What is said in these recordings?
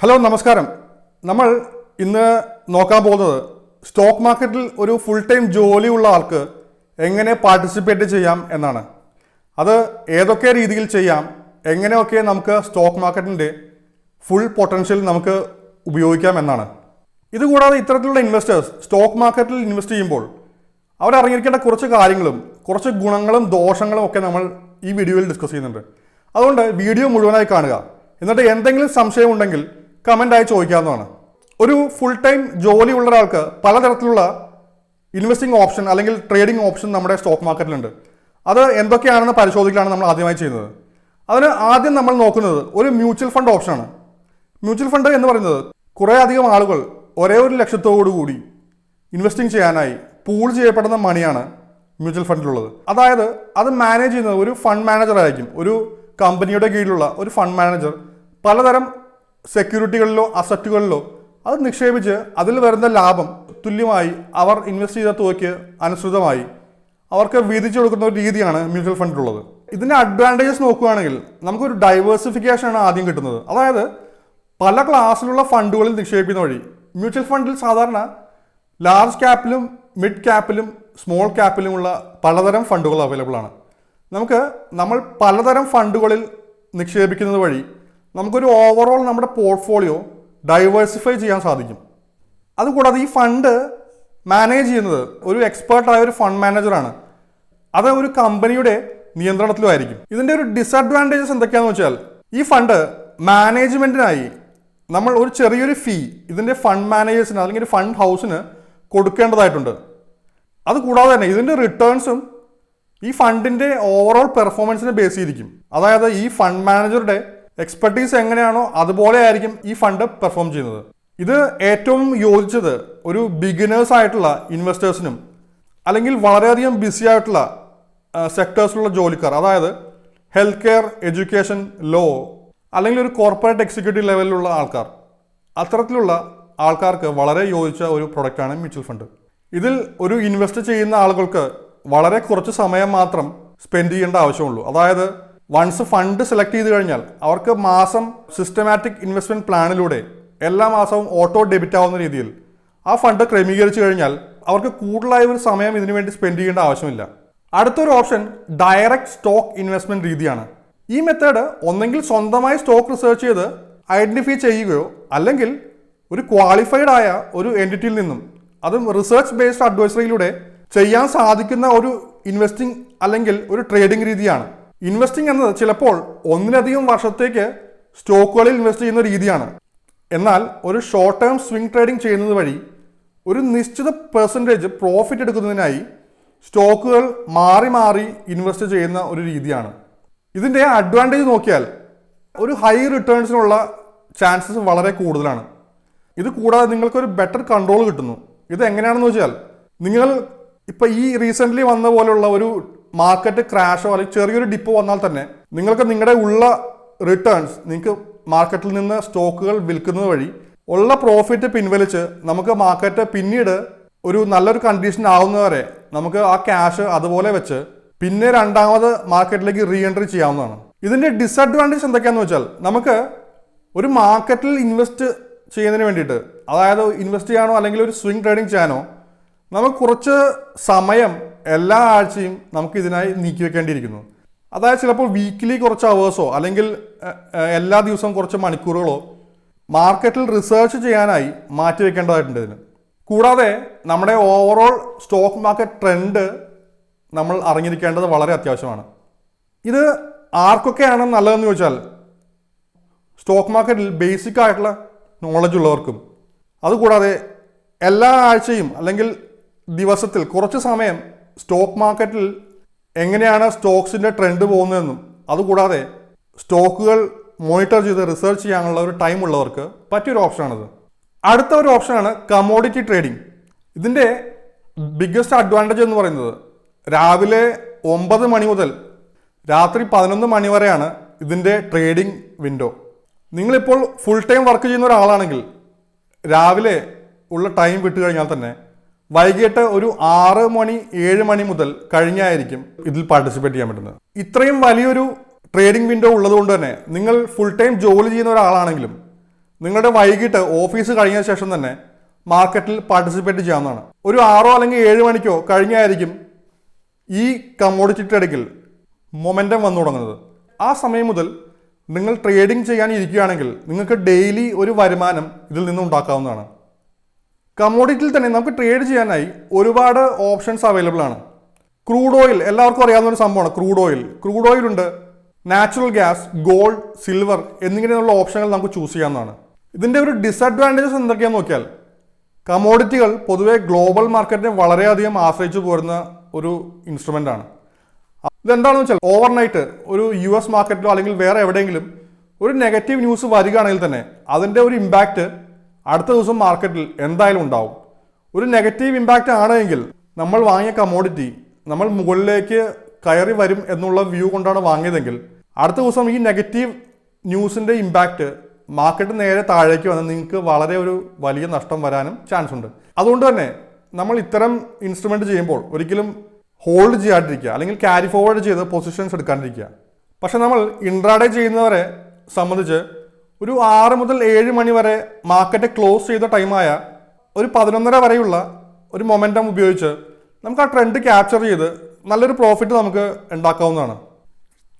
Hello നമസ്കാരം. നമ്മൾ ഇന്ന് നോക്കാൻ പോകുന്നത് സ്റ്റോക്ക് മാർക്കറ്റിൽ ഒരു ഫുൾ ടൈം ജോലിയുള്ള ആൾക്ക് എങ്ങനെ പാർട്ടിസിപ്പേറ്റ് ചെയ്യാം എന്നാണ്. അത് ഏതൊക്കെ രീതിയിൽ ചെയ്യാം എങ്ങനെയൊക്കെ നമുക്ക് സ്റ്റോക്ക് മാർക്കറ്റിന്റെ ഫുൾ പൊട്ടൻഷ്യൽ നമുക്ക് ഉപയോഗിക്കാം എന്നാണ്. ഇതുകൂടാതെ ഇത്തരത്തിലുള്ള ഇൻവെസ്റ്റേഴ്സ് സ്റ്റോക്ക് മാർക്കറ്റിൽ ഇൻവെസ്റ്റ് ചെയ്യുമ്പോൾ അവരറിഞ്ഞിരിക്കേണ്ട കുറച്ച് കാര്യങ്ങളും കുറച്ച് ഗുണങ്ങളും ദോഷങ്ങളും ഒക്കെ നമ്മൾ ഈ വീഡിയോയിൽ ഡിസ്കസ് ചെയ്യുന്നുണ്ട്. അതുകൊണ്ട് വീഡിയോ മുഴുവനായി കാണുക. എന്നിട്ട് എന്തെങ്കിലും സംശയം ഉണ്ടെങ്കിൽ കമന്റായി ചോദിക്കാവുന്നതാണ്. ഒരു ഫുൾ ടൈം ജോലിയുള്ള ഒരാൾക്ക് പലതരത്തിലുള്ള ഇൻവെസ്റ്റിംഗ് ഓപ്ഷൻ അല്ലെങ്കിൽ ട്രേഡിംഗ് ഓപ്ഷൻ നമ്മുടെ സ്റ്റോക്ക് മാർക്കറ്റിലുണ്ട് അത് എന്തൊക്കെയാണെന്ന് പരിശോധിക്കലാണ് നമ്മൾ ആദ്യമായി ചെയ്യുന്നത്. അതിന് ആദ്യം നമ്മൾ നോക്കുന്നത് ഒരു മ്യൂച്വൽ ഫണ്ട് ഓപ്ഷനാണ് മ്യൂച്വൽ ഫണ്ട് എന്ന് പറയുന്നത് കുറേ അധികം ആളുകൾ ഒരേ ഒരു ലക്ഷ്യത്തോടു കൂടി ഇൻവെസ്റ്റിംഗ് ചെയ്യാനായി പൂൾ ചെയ്യപ്പെടുന്ന മണിയാണ് മ്യൂച്വൽ ഫണ്ടിലുള്ളത് അതായത് അത് മാനേജ് ചെയ്യുന്നത് ഒരു ഫണ്ട് മാനേജർ ആയിരിക്കും. ഒരു കമ്പനിയുടെ കീഴിലുള്ള ഒരു ഫണ്ട് മാനേജർ പലതരം സെക്യൂരിറ്റികളിലോ അസറ്റുകളിലോ അത് നിക്ഷേപിച്ച് അതിൽ വരുന്ന ലാഭം തുല്യമായി അവർ ഇൻവെസ്റ്റ് ചെയ്ത തുകയ്ക്ക് അനുസൃതമായി അവർക്ക് വീതിച്ചു കൊടുക്കുന്ന ഒരു രീതിയാണ് മ്യൂച്വൽ ഫണ്ടിലുള്ളത്. ഇതിന്റെ അഡ്വാന്റേജസ് നോക്കുകയാണെങ്കിൽ നമുക്കൊരു ഡൈവേഴ്സിഫിക്കേഷൻ ആണ് ആദ്യം കിട്ടുന്നത്. അതായത് പല ക്ലാസ്സിലുള്ള ഫണ്ടുകളിൽ നിക്ഷേപിക്കുന്ന വഴി മ്യൂച്വൽ ഫണ്ടിൽ സാധാരണ ലാർജ് ക്യാപ്പിലും മിഡ് ക്യാപ്പിലും സ്മോൾ ക്യാപ്പിലുമുള്ള പലതരം ഫണ്ടുകൾ അവൈലബിൾ ആണ്. നമുക്ക് നമ്മൾ പലതരം ഫണ്ടുകളിൽ നിക്ഷേപിക്കുന്നത് വഴി നമുക്കൊരു ഓവറോൾ നമ്മുടെ പോർട്ട്ഫോളിയോ ഡൈവേഴ്സിഫൈ ചെയ്യാൻ സാധിക്കും. അതുകൂടാതെ ഈ ഫണ്ട് മാനേജ് ചെയ്യുന്നത് ഒരു എക്സ്പേർട്ടായ ഒരു ഫണ്ട് മാനേജറാണ് അത് ഒരു കമ്പനിയുടെ നിയന്ത്രണത്തിലും ആയിരിക്കും. ഇതിന്റെ ഒരു ഡിസഡ്വാന്റേജസ് എന്തൊക്കെയാണെന്ന് വെച്ചാൽ ഈ ഫണ്ട് മാനേജ്മെന്റിനായി നമ്മൾ ഒരു ചെറിയൊരു ഫീ ഇതിന്റെ ഫണ്ട് മാനേജേഴ്സിന് അല്ലെങ്കിൽ ഫണ്ട് ഹൗസിന് കൊടുക്കേണ്ടതായിട്ടുണ്ട്. അതുകൂടാതെ തന്നെ ഇതിന്റെ റിട്ടേൺസും ഈ ഫണ്ടിന്റെ ഓവറോൾ പെർഫോമൻസിനെ ബേസ് ചെയ്തിരിക്കും. അതായത് ഈ ഫണ്ട് മാനേജറുടെ എക്സ്പെർട്ടീസ് എങ്ങനെയാണോ അതുപോലെ ആയിരിക്കും ഈ ഫണ്ട് പെർഫോം ചെയ്യുന്നത്. ഇത് ഏറ്റവും യോജിച്ചത് ഒരു ബിഗിനേഴ്സ് ആയിട്ടുള്ള ഇൻവെസ്റ്റേഴ്സിനും അല്ലെങ്കിൽ വളരെയധികം ബിസി ആയിട്ടുള്ള സെക്ടേഴ്സിലുള്ള ജോലിക്കാർ അതായത് ഹെൽത്ത് കെയർ എഡ്യൂക്കേഷൻ ലോ അല്ലെങ്കിൽ ഒരു കോർപ്പറേറ്റ് എക്സിക്യൂട്ടീവ് ലെവലിലുള്ള ആൾക്കാർ. അത്തരത്തിലുള്ള ആൾക്കാർക്ക് വളരെ യോജിച്ച ഒരു പ്രൊഡക്റ്റാണ് മ്യൂച്വൽ ഫണ്ട് ഇതിൽ ഒരു ഇൻവെസ്റ്റ് ചെയ്യുന്ന ആളുകൾക്ക് വളരെ കുറച്ച് സമയം മാത്രം സ്പെൻഡ് ചെയ്യേണ്ട ആവശ്യമുള്ളൂ. അതായത് വൺസ് ഫണ്ട് സെലക്ട് ചെയ്ത് കഴിഞ്ഞാൽ അവർക്ക് മാസം സിസ്റ്റമാറ്റിക് ഇൻവെസ്റ്റ്മെന്റ് പ്ലാനിലൂടെ എല്ലാ മാസവും ഓട്ടോ ഡെബിറ്റ് ആവുന്ന രീതിയിൽ ആ ഫണ്ട് ക്രമീകരിച്ചു കഴിഞ്ഞാൽ അവർക്ക് കൂടുതലായ ഒരു സമയം ഇതിനു വേണ്ടി സ്പെൻഡ് ചെയ്യേണ്ട ആവശ്യമില്ല. അടുത്തൊരു ഓപ്ഷൻ ഡയറക്റ്റ് സ്റ്റോക്ക് ഇൻവെസ്റ്റ്മെന്റ് രീതിയാണ്. ഈ മെത്തേഡ് ഒന്നെങ്കിൽ സ്വന്തമായി സ്റ്റോക്ക് റിസർച്ച് ചെയ്ത് ഐഡന്റിഫൈ ചെയ്യുകയോ അല്ലെങ്കിൽ ഒരു ക്വാളിഫൈഡ് ആയ ഒരു എന്റിറ്റിയിൽ നിന്നും അതും റിസർച്ച് ബേസ്ഡ് അഡ്വൈസറിയിലൂടെ ചെയ്യാൻ സാധിക്കുന്ന ഒരു ഇൻവെസ്റ്റിംഗ് അല്ലെങ്കിൽ ഒരു ട്രേഡിംഗ് രീതിയാണ്. ഇൻവെസ്റ്റിംഗ് എന്നത് ചിലപ്പോൾ ഒന്നിലധികം വർഷത്തേക്ക് സ്റ്റോക്കുകളിൽ ഇൻവെസ്റ്റ് ചെയ്യുന്ന രീതിയാണ്. എന്നാൽ ഒരു ഷോർട്ട് ടേം സ്വിംഗ് ട്രേഡിംഗ് ചെയ്യുന്നത് വഴി ഒരു നിശ്ചിത പെർസെന്റേജ് പ്രോഫിറ്റ് എടുക്കുന്നതിനായി സ്റ്റോക്കുകൾ മാറി മാറി ഇൻവെസ്റ്റ് ചെയ്യുന്ന ഒരു രീതിയാണ്. ഇതിന്റെ അഡ്വാന്റേജ് നോക്കിയാൽ ഒരു ഹൈ റിട്ടേൺസിനുള്ള ചാൻസസ് വളരെ കൂടുതലാണ്. ഇത് കൂടാതെ നിങ്ങൾക്കൊരു ബെറ്റർ കൺട്രോൾ കിട്ടുന്നു. ഇത് എങ്ങനെയാണെന്ന് വെച്ചാൽ നിങ്ങൾ ഇപ്പം ഈ റീസെന്റ്ലി വന്ന പോലുള്ള ഒരു മാർക്കറ്റ് ക്രാഷോ അല്ലെങ്കിൽ ചെറിയൊരു ഡിപ്പ് വന്നാൽ തന്നെ നിങ്ങൾക്ക് നിങ്ങളുടെ ഉള്ള റിട്ടേൺസ് നിങ്ങൾക്ക് മാർക്കറ്റിൽ നിന്ന് സ്റ്റോക്കുകൾ വിൽക്കുന്നത് വഴി ഉള്ള പ്രോഫിറ്റ് പിൻവലിച്ച് നമുക്ക് മാർക്കറ്റ് പിന്നീട് ഒരു നല്ലൊരു കണ്ടീഷൻ ആവുന്നവരെ നമുക്ക് ആ ക്യാഷ് അതുപോലെ വെച്ച് പിന്നെ രണ്ടാമത് മാർക്കറ്റിലേക്ക് റീ എൻട്രി ചെയ്യാവുന്നതാണ്. ഇതിന്റെ ഡിസഡ്വാന്റേജ് എന്തൊക്കെയാന്ന് വെച്ചാൽ നമുക്ക് ഒരു മാർക്കറ്റിൽ ഇൻവെസ്റ്റ് ചെയ്യുന്നതിന് വേണ്ടിയിട്ട് അതായത് ഇൻവെസ്റ്റ് ചെയ്യാനോ അല്ലെങ്കിൽ ഒരു സ്വിംഗ് ട്രേഡിംഗ് ചെയ്യാനോ നമുക്ക് കുറച്ച് സമയം എല്ലാ ആഴ്ചയും നമുക്ക് ഇതിനായി നീക്കി വെക്കേണ്ടിയിരിക്കുന്നു അതായത് ചിലപ്പോൾ വീക്കിലി കുറച്ച് അവേഴ്സോ അല്ലെങ്കിൽ എല്ലാ ദിവസവും കുറച്ച് മണിക്കൂറുകളോ മാർക്കറ്റിൽ റിസർച്ച് ചെയ്യാനായി മാറ്റി വെക്കേണ്ടതായിട്ടുണ്ട് ഇതിന്. കൂടാതെ നമ്മുടെ ഓവറോൾ സ്റ്റോക്ക് മാർക്കറ്റ് ട്രെൻഡ് നമ്മൾ അറിഞ്ഞിരിക്കേണ്ടത് വളരെ അത്യാവശ്യമാണ്. ഇത് ആർക്കൊക്കെയാണ് നല്ലതെന്ന് ചോദിച്ചാൽ സ്റ്റോക്ക് മാർക്കറ്റിൽ ബേസിക് ആയിട്ടുള്ള നോളജ് ഉള്ളവർക്കും. അതുകൂടാതെ എല്ലാ ആഴ്ചയും അല്ലെങ്കിൽ ദിവസത്തിൽ കുറച്ച് സമയം സ്റ്റോക്ക് മാർക്കറ്റിൽ എങ്ങനെയാണ് സ്റ്റോക്സിന്റെ ട്രെൻഡ് പോകുന്നതെന്നും അതുകൂടാതെ സ്റ്റോക്കുകൾ മോണിറ്റർ ചെയ്ത് റിസർച്ച് ചെയ്യാനുള്ള ഒരു ടൈം ഉള്ളവർക്ക് പറ്റിയൊരു ഓപ്ഷനാണിത്. അടുത്ത ഒരു ഓപ്ഷനാണ് കമോഡിറ്റി ട്രേഡിംഗ്. ഇതിന്റെ ബിഗ്ഗസ്റ്റ് അഡ്വാന്റേജ് എന്ന് പറയുന്നത് രാവിലെ ഒമ്പത് മണി മുതൽ രാത്രി പതിനൊന്ന് മണി വരെയാണ് ഇതിന്റെ ട്രേഡിംഗ് വിൻഡോ. നിങ്ങളിപ്പോൾ ഫുൾ ടൈം വർക്ക് ചെയ്യുന്ന ഒരാളാണെങ്കിൽ രാവിലെ ഉള്ള ടൈം വിട്ട് കഴിഞ്ഞാൽ തന്നെ വൈകിട്ട് ഒരു ആറ് മണി ഏഴ് മണി മുതൽ കഴിഞ്ഞായിരിക്കും ഇതിൽ പാർട്ടിസിപ്പേറ്റ് ചെയ്യാൻ പറ്റുന്നത്. ഇത്രയും വലിയൊരു ട്രേഡിംഗ് വിൻഡോ ഉള്ളതുകൊണ്ട് തന്നെ നിങ്ങൾ ഫുൾ ടൈം ജോലി ചെയ്യുന്ന ഒരാളാണെങ്കിലും നിങ്ങളുടെ വൈകിട്ട് ഓഫീസ് കഴിഞ്ഞ ശേഷം തന്നെ മാർക്കറ്റിൽ പാർട്ടിസിപ്പേറ്റ് ചെയ്യാവുന്നതാണ്. ഒരു ആറോ അല്ലെങ്കിൽ ഏഴ് മണിക്കോ കഴിഞ്ഞായിരിക്കും ഈ കമ്മോഡിറ്റി ട്രേഡിങ്ങിൽ മൊമെന്റം വന്നു തുടങ്ങുന്നത്. ആ സമയം മുതൽ നിങ്ങൾ ട്രേഡിംഗ് ചെയ്യാൻ ഇരിക്കുകയാണെങ്കിൽ നിങ്ങൾക്ക് ഡെയിലി ഒരു വരുമാനം ഇതിൽ നിന്ന് ഉണ്ടാക്കാവുന്നതാണ്. കമ്മോഡിറ്റിയിൽ തന്നെ നമുക്ക് ട്രേഡ് ചെയ്യാനായി ഒരുപാട് ഓപ്ഷൻസ് അവൈലബിൾ ആണ്. ക്രൂഡ് ഓയിൽ എല്ലാവർക്കും അറിയാവുന്ന ഒരു സംഭവമാണ് ക്രൂഡ് ഓയിൽ ക്രൂഡ് ഓയിൽ ഉണ്ട്. നാച്ചുറൽ ഗ്യാസ് ഗോൾഡ് സിൽവർ എന്നിങ്ങനെയുള്ള ഓപ്ഷനുകൾ നമുക്ക് ചൂസ് ചെയ്യാവുന്നതാണ്. ഇതിന്റെ ഒരു ഡിസഡ്വാന്റേജസ് എന്തൊക്കെയാണെന്ന് നോക്കിയാൽ കമോഡിറ്റികൾ പൊതുവെ ഗ്ലോബൽ മാർക്കറ്റിനെ വളരെയധികം ആശ്രയിച്ചു പോരുന്ന ഒരു ഇൻസ്ട്രുമെന്റ് ആണ്. ഇതെന്താണെന്ന് വെച്ചാൽ ഓവർനൈറ്റ് ഒരു യു എസ് മാർക്കറ്റിലോ അല്ലെങ്കിൽ വേറെ എവിടെയെങ്കിലും ഒരു നെഗറ്റീവ് ന്യൂസ് വരികയാണെങ്കിൽ തന്നെ അതിന്റെ ഒരു ഇമ്പാക്റ്റ് അടുത്ത ദിവസം മാർക്കറ്റിൽ എന്തായാലും ഉണ്ടാവും. ഒരു നെഗറ്റീവ് ഇമ്പാക്റ്റ് ആണെങ്കിൽ നമ്മൾ വാങ്ങിയ കമോഡിറ്റി നമ്മൾ മുകളിലേക്ക് കയറി വരും എന്നുള്ള വ്യൂ കൊണ്ടാണ് വാങ്ങിയതെങ്കിൽ അടുത്ത ദിവസം ഈ നെഗറ്റീവ് ന്യൂസിന്റെ ഇമ്പാക്റ്റ് മാർക്കറ്റ് നേരെ താഴേക്ക് വന്ന് നിങ്ങൾക്ക് വളരെ ഒരു വലിയ നഷ്ടം വരാനും ചാൻസ് ഉണ്ട്. അതുകൊണ്ട് തന്നെ നമ്മൾ ഇത്തരം ഇൻസ്ട്രുമെന്റ് ചെയ്യുമ്പോൾ ഒരിക്കലും ഹോൾഡ് ചെയ്യാണ്ടിരിക്കുക അല്ലെങ്കിൽ ക്യാരി ഫോർവേഡ് ചെയ്ത് പൊസിഷൻസ് എടുക്കാണ്ടിരിക്കുക. പക്ഷെ നമ്മൾ ഇൻട്രാഡേ ചെയ്യുന്നവരെ സംബന്ധിച്ച് ഒരു ആറ് മുതൽ ഏഴ് മണി വരെ മാർക്കറ്റ് ക്ലോസ് ചെയ്ത ടൈമായ ഒരു പതിനൊന്നര വരെയുള്ള ഒരു മൊമെന്റം ഉപയോഗിച്ച് നമുക്ക് ആ ട്രെൻഡ് ക്യാപ്ചർ ചെയ്ത് നല്ലൊരു പ്രോഫിറ്റ് നമുക്ക് ഉണ്ടാക്കാവുന്നതാണ്.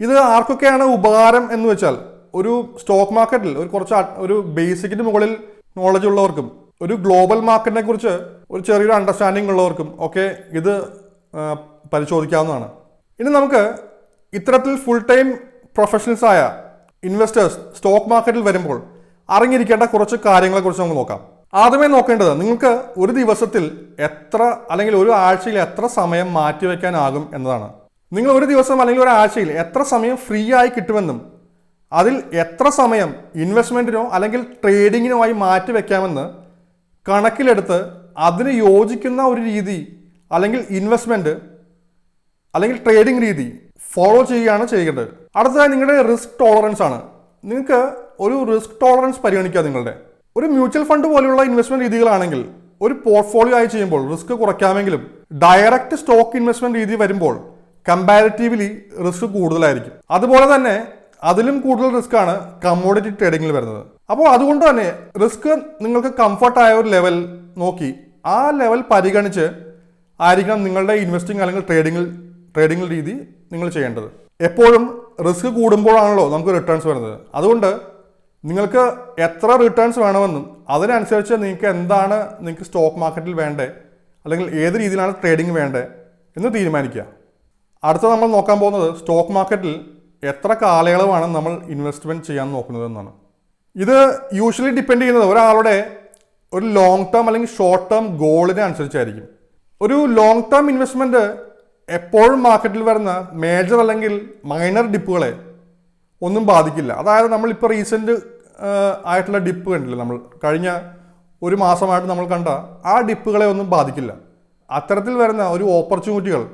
ഇത് ആർക്കൊക്കെയാണ് ഉപകാരം എന്ന് വെച്ചാൽ ഒരു സ്റ്റോക്ക് മാർക്കറ്റിൽ ഒരു കുറച്ച് ഒരു ബേസിക്കിന് മുകളിൽ നോളജ് ഉള്ളവർക്കും ഒരു ഗ്ലോബൽ മാർക്കറ്റിനെ കുറിച്ച് ഒരു ചെറിയൊരു അണ്ടർസ്റ്റാൻഡിംഗ് ഉള്ളവർക്കും ഒക്കെ ഇത് പരിശോധിക്കാവുന്നതാണ്. ഇനി നമുക്ക് ഇത്തരത്തിൽ ഫുൾ ടൈം പ്രൊഫഷണൽസായ ഇൻവെസ്റ്റേഴ്സ് സ്റ്റോക്ക് മാർക്കറ്റിൽ വരുമ്പോൾ അറിഞ്ഞിരിക്കേണ്ട കുറച്ച് കാര്യങ്ങളെക്കുറിച്ച് നമുക്ക് നോക്കാം. ആദ്യമേ നോക്കേണ്ടത് നിങ്ങൾക്ക് ഒരു ദിവസത്തിൽ എത്ര അല്ലെങ്കിൽ ഒരു ആഴ്ചയിൽ എത്ര സമയം മാറ്റിവെക്കാനാകും എന്നതാണ്. നിങ്ങൾ ഒരു ദിവസം അല്ലെങ്കിൽ ഒരു ആഴ്ചയിൽ എത്ര സമയം ഫ്രീ ആയി കിട്ടുമെന്നും അതിൽ എത്ര സമയം ഇൻവെസ്റ്റ്മെന്റിനോ അല്ലെങ്കിൽ ട്രേഡിങ്ങിനോ ആയി മാറ്റിവെക്കാമെന്ന് കണക്കിലെടുത്ത് അതിന് യോജിക്കുന്ന ഒരു രീതി അല്ലെങ്കിൽ ഇൻവെസ്റ്റ്മെന്റ് അല്ലെങ്കിൽ ട്രേഡിംഗ് രീതി ഫോളോ ചെയ്യുകയാണ് ചെയ്യേണ്ടത്. അടുത്തതായി നിങ്ങളുടെ റിസ്ക് ടോളറൻസ് ആണ്. നിങ്ങൾക്ക് ഒരു റിസ്ക് ടോളറൻസ് പരിഗണിക്കുക നിങ്ങളുടെ. ഒരു മ്യൂച്വൽ ഫണ്ട് പോലെയുള്ള ഇൻവെസ്റ്റ്മെന്റ് രീതികളാണെങ്കിൽ ഒരു പോർട്ട്ഫോളിയോ ആയി ചെയ്യുമ്പോൾ റിസ്ക് കുറയ്ക്കാമെങ്കിലും ഡയറക്റ്റ് സ്റ്റോക്ക് ഇൻവെസ്റ്റ്മെന്റ് രീതി വരുമ്പോൾ കമ്പാരിറ്റീവ്ലി റിസ്ക് കൂടുതലായിരിക്കും. അതുപോലെ തന്നെ അതിലും കൂടുതൽ റിസ്ക് ആണ് കമ്മോഡിറ്റി ട്രേഡിങ്ങിൽ വരുന്നത്. അപ്പോൾ അതുകൊണ്ട് തന്നെ റിസ്ക് നിങ്ങൾക്ക് കംഫർട്ട് ആയ ഒരു ലെവൽ നോക്കി ആ ലെവൽ പരിഗണിച്ച് ആയിരിക്കണം നിങ്ങളുടെ ഇൻവെസ്റ്റിംഗ് അല്ലെങ്കിൽ ട്രേഡിങ്ങിൽ ട്രേഡിംഗ് രീതി നിങ്ങൾ ചെയ്യേണ്ടത്. എപ്പോഴും റിസ്ക് കൂടുമ്പോഴാണല്ലോ നമുക്ക് റിട്ടേൺസ് വരുന്നത്. അതുകൊണ്ട് നിങ്ങൾക്ക് എത്ര റിട്ടേൺസ് വേണമെന്നും അതിനനുസരിച്ച് നിങ്ങൾക്ക് എന്താണ് നിങ്ങൾക്ക് സ്റ്റോക്ക് മാർക്കറ്റിൽ വേണ്ടേ അല്ലെങ്കിൽ ഏത് രീതിയിലാണ് ട്രേഡിംഗ് വേണ്ടേ എന്ന് തീരുമാനിക്കുക. അടുത്ത നമ്മൾ നോക്കാൻ പോകുന്നത് സ്റ്റോക്ക് മാർക്കറ്റിൽ എത്ര കാലയളവാണ് നമ്മൾ ഇൻവെസ്റ്റ്മെന്റ് ചെയ്യാൻ നോക്കുന്നതെന്നാണ് ഇത് യൂഷ്വലി ഡിപ്പെൻഡ് ചെയ്യുന്നത് ഒരാളുടെ ഒരു ലോങ് ടേം അല്ലെങ്കിൽ ഷോർട്ട് ടേം ഗോളിനെ അനുസരിച്ചായിരിക്കും. ഒരു ലോങ് ടേം ഇൻവെസ്റ്റ്മെന്റ് എപ്പോഴും മാർക്കറ്റിൽ വരുന്ന മേജർ അല്ലെങ്കിൽ മൈനർ ഡിപ്പുകളെ ഒന്നും ബാധിക്കില്ല. അതായത് നമ്മളിപ്പോൾ റീസെന്റ് ആയിട്ടുള്ള ഡിപ്പ് കണ്ടില്ല നമ്മൾ? കഴിഞ്ഞ ഒരു മാസമായിട്ട് നമ്മൾ കണ്ട ആ ഡിപ്പുകളെ ഒന്നും ബാധിക്കില്ല. അത്തരത്തിൽ വരുന്ന ഒരു ഓപ്പർച്യൂണിറ്റികൾ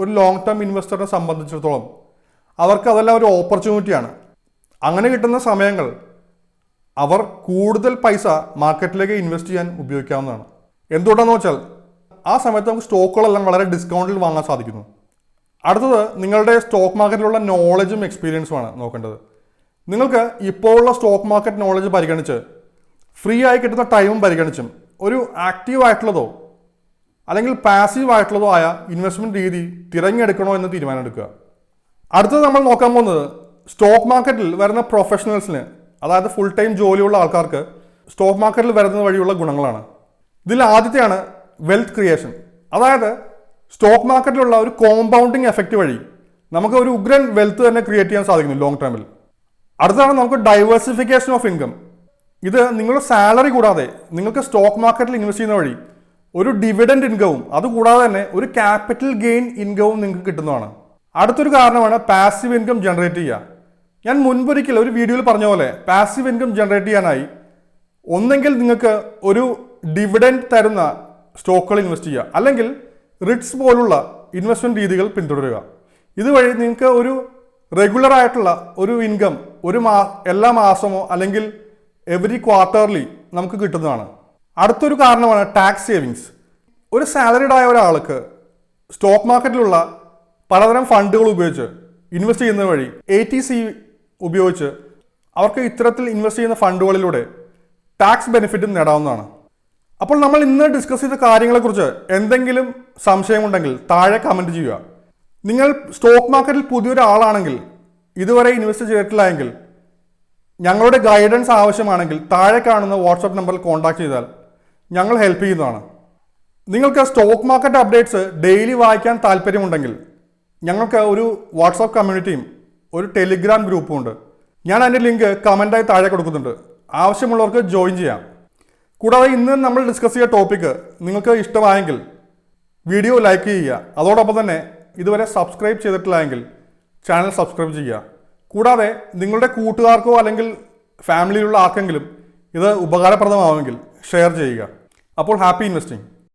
ഒരു ലോങ് ടേം ഇൻവെസ്റ്ററിനെ സംബന്ധിച്ചിടത്തോളം അവർക്ക് അതെല്ലാം ഒരു ഓപ്പർച്യൂണിറ്റിയാണ് അങ്ങനെ കിട്ടുന്ന സമയങ്ങൾ അവർ കൂടുതൽ പൈസ മാർക്കറ്റിലേക്ക് ഇൻവെസ്റ്റ് ചെയ്യാൻ ഉപയോഗിക്കാവുന്നതാണ്. എന്തുകൊണ്ടാണെന്ന് വെച്ചാൽ ആ സമയത്ത് നമുക്ക് സ്റ്റോക്കുകളെല്ലാം വളരെ ഡിസ്കൗണ്ടിൽ വാങ്ങാൻ സാധിക്കുന്നു. അടുത്തത് നിങ്ങളുടെ സ്റ്റോക്ക് മാർക്കറ്റിലുള്ള നോളജും എക്സ്പീരിയൻസുമാണ് നോക്കേണ്ടത്. നിങ്ങൾക്ക് ഇപ്പോഴുള്ള സ്റ്റോക്ക് മാർക്കറ്റ് നോളജ് പരിഗണിച്ച് ഫ്രീ ആയി കിട്ടുന്ന ടൈമും പരിഗണിച്ചും ഒരു ആക്റ്റീവ് ആയിട്ടുള്ളതോ അല്ലെങ്കിൽ പാസീവ് ആയിട്ടുള്ളതോ ആയ ഇൻവെസ്റ്റ്മെന്റ് രീതി തിരഞ്ഞെടുക്കണോ എന്ന് തീരുമാനമെടുക്കുക. അടുത്തത് നമ്മൾ നോക്കാൻ പോകുന്നത് സ്റ്റോക്ക് മാർക്കറ്റിൽ വരുന്ന പ്രൊഫഷണൽസിന് അതായത് ഫുൾ ടൈം ജോലിയുള്ള ആൾക്കാർക്ക് സ്റ്റോക്ക് മാർക്കറ്റിൽ വരുന്നത് വഴിയുള്ള ഗുണങ്ങളാണ്. ഇതിൽ ആദ്യത്തെയാണ് വെൽത്ത് ക്രിയേഷൻ അതായത് സ്റ്റോക്ക് മാർക്കറ്റിലുള്ള ഒരു കോമ്പൗണ്ടിങ് എഫക്റ്റ് വഴി നമുക്ക് ഒരു ഉഗ്രൻ വെൽത്ത് തന്നെ ക്രിയേറ്റ് ചെയ്യാൻ സാധിക്കുന്നു ലോങ് ടേമിൽ അടുത്താണ് നമുക്ക് ഡൈവേഴ്സിഫിക്കേഷൻ ഓഫ് ഇൻകം ഇത് നിങ്ങളുടെ സാലറി കൂടാതെ നിങ്ങൾക്ക് സ്റ്റോക്ക് മാർക്കറ്റിൽ ഇൻവെസ്റ്റ് ചെയ്യുന്ന വഴി ഒരു ഡിവിഡൻഡ് ഇൻകവും അതുകൂടാതെ തന്നെ ഒരു ക്യാപിറ്റൽ ഗെയിൻ ഇൻകവും നിങ്ങൾക്ക് കിട്ടുന്നതാണ്. അടുത്തൊരു കാരണമാണ് പാസീവ് ഇൻകം ജനറേറ്റ് ചെയ്യുക. ഞാൻ മുൻപൊരിക്കൽ ഒരു വീഡിയോയിൽ പറഞ്ഞ പോലെ പാസീവ് ഇൻകം ജനറേറ്റ് ചെയ്യാനായി ഒന്നെങ്കിൽ നിങ്ങൾക്ക് ഒരു ഡിവിഡൻഡ് തരുന്ന സ്റ്റോക്കുകൾ ഇൻവെസ്റ്റ് ചെയ്യുക. അല്ലെങ്കിൽ റിട്സ് പോലുള്ള ഇൻവെസ്റ്റ്മെന്റ് രീതികൾ പിന്തുടരുക. ഇതുവഴി നിങ്ങൾക്ക് ഒരു റെഗുലർ ആയിട്ടുള്ള ഒരു ഇൻകം ഒരു മാ എല്ലാ മാസമോ അല്ലെങ്കിൽ എവറി ക്വാർട്ടർലി നമുക്ക് കിട്ടുന്നതാണ്. അടുത്തൊരു കാരണമാണ് ടാക്സ് സേവിങ്സ്. ഒരു സാലറിഡ് ആയ ഒരാൾക്ക് സ്റ്റോക്ക് മാർക്കറ്റിലുള്ള പലതരം ഫണ്ടുകൾ ഉപയോഗിച്ച് ഇൻവെസ്റ്റ് ചെയ്യുന്നത് വഴി എ ടി സി ഉപയോഗിച്ച് അവർക്ക് ഇത്തരത്തിൽ ഇൻവെസ്റ്റ് ചെയ്യുന്ന ഫണ്ടുകളിലൂടെ ടാക്സ് ബെനിഫിറ്റും നേടാവുന്നതാണ്. അപ്പോൾ നമ്മൾ ഇന്ന് ഡിസ്കസ് ചെയ്ത കാര്യങ്ങളെക്കുറിച്ച് എന്തെങ്കിലും സംശയമുണ്ടെങ്കിൽ താഴെ കമന്റ് ചെയ്യുക. നിങ്ങൾ സ്റ്റോക്ക് മാർക്കറ്റിൽ പുതിയൊരാളാണെങ്കിൽ ഇതുവരെ ഇൻവെസ്റ്റ് ചെയ്തിട്ടില്ല എങ്കിൽ ഞങ്ങളുടെ ഗൈഡൻസ് ആവശ്യമാണെങ്കിൽ താഴെ കാണുന്ന വാട്സപ്പ് നമ്പറിൽ കോൺടാക്ട് ചെയ്താൽ ഞങ്ങൾ ഹെൽപ്പ് ചെയ്യുന്നതാണ്. നിങ്ങൾക്ക് സ്റ്റോക്ക് മാർക്കറ്റ് അപ്ഡേറ്റ്സ് ഡെയിലി വായിക്കാൻ താല്പര്യമുണ്ടെങ്കിൽ ഞങ്ങൾക്ക് ഒരു വാട്സാപ്പ് കമ്മ്യൂണിറ്റിയും ഒരു ടെലിഗ്രാം ഗ്രൂപ്പും ഉണ്ട്. ഞാൻ അതിന്റെ ലിങ്ക് കമന്റായി താഴെ കൊടുക്കുന്നുണ്ട്. ആവശ്യമുള്ളവർക്ക് ജോയിൻ ചെയ്യാം. കൂടാതെ ഇന്ന് നമ്മൾ ഡിസ്കസ് ചെയ്ത ടോപ്പിക്ക് നിങ്ങൾക്ക് ഇഷ്ടമായെങ്കിൽ വീഡിയോ ലൈക്ക് ചെയ്യുക. അതോടൊപ്പം തന്നെ ഇതുവരെ സബ്സ്ക്രൈബ് ചെയ്തിട്ടില്ലെങ്കിൽ ചാനൽ സബ്സ്ക്രൈബ് ചെയ്യുക. കൂടാതെ നിങ്ങളുടെ കൂട്ടുകാർക്കോ അല്ലെങ്കിൽ ഫാമിലിയിലുള്ള ആർക്കെങ്കിലും ഇത് ഉപകാരപ്രദമാവുമെങ്കിൽ ഷെയർ ചെയ്യുക. അപ്പോൾ ഹാപ്പി ഇൻവെസ്റ്റിംഗ്